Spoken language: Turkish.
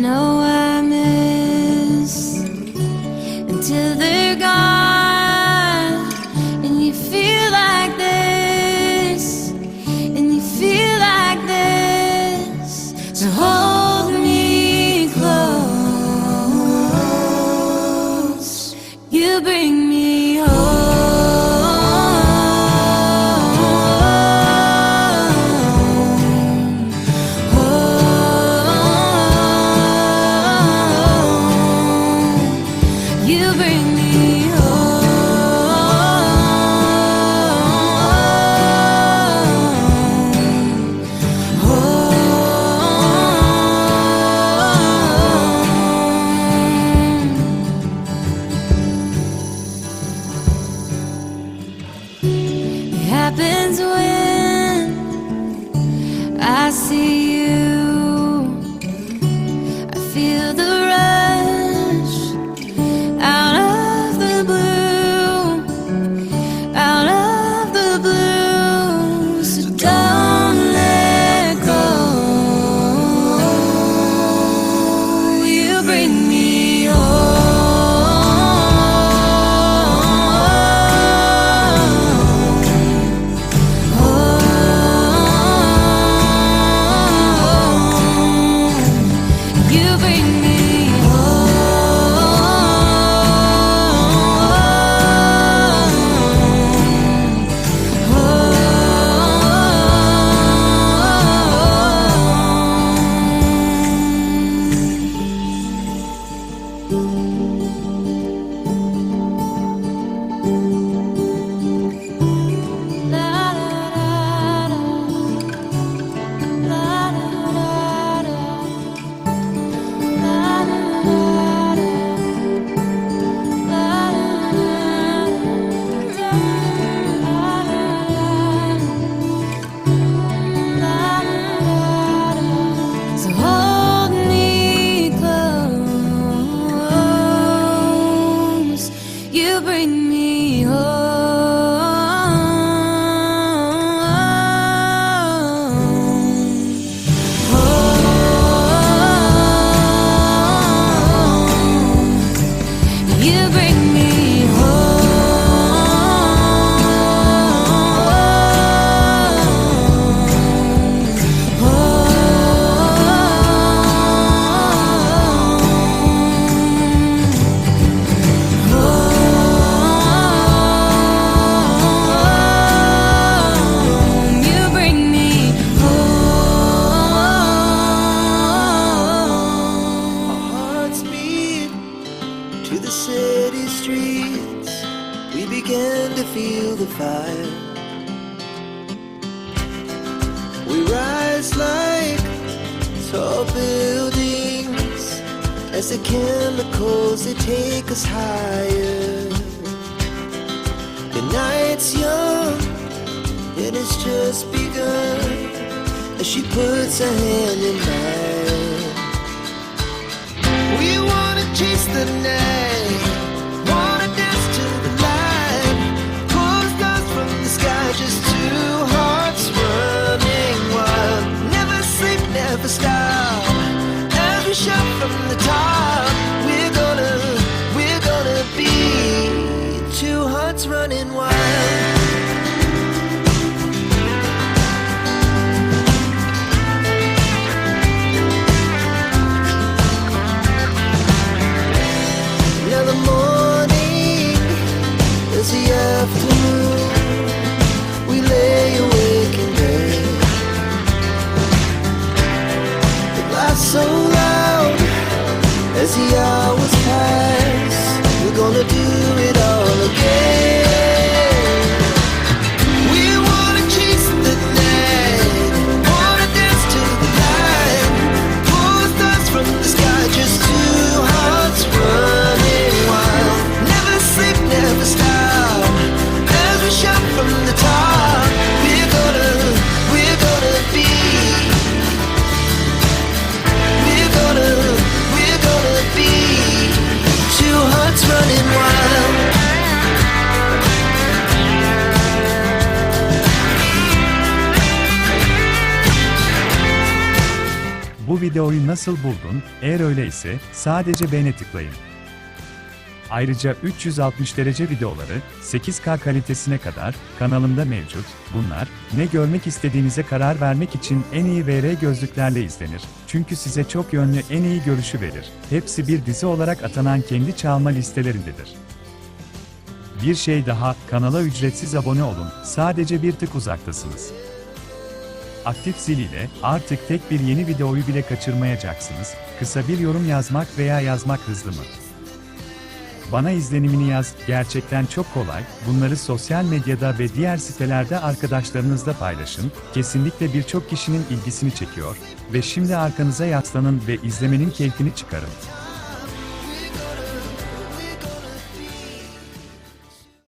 know I miss until they're gone. The chemicals they take us higher. The night's young, it has just begun as she puts her hand in mine. We wanna chase the night, wanna dance to the light. Pull stars from the sky, just two hearts running wild. Never sleep, never stop. We shout from the top, easier Bu videoyu nasıl buldun? Eğer öyleyse sadece beğene tıklayın. Ayrıca 360 derece videoları 8K kalitesine kadar kanalımda mevcut. Bunlar ne görmek istediğinize karar vermek için en iyi VR gözlüklerle izlenir. Çünkü size çok yönlü en iyi görüşü verir. Hepsi bir dizi olarak atanan kendi çalma listelerindedir. Bir şey daha, kanala ücretsiz abone olun. Sadece bir tık uzaktasınız. Aktif zil ile artık tek bir yeni videoyu bile kaçırmayacaksınız. Kısa bir yorum yazmak veya yazmak hızlı mı? Bana izlenimini yaz, gerçekten çok kolay. Bunları sosyal medyada ve diğer sitelerde arkadaşlarınızla paylaşın. Kesinlikle birçok kişinin ilgisini çekiyor ve şimdi arkanıza yaslanın ve izlemenin keyfini çıkarın.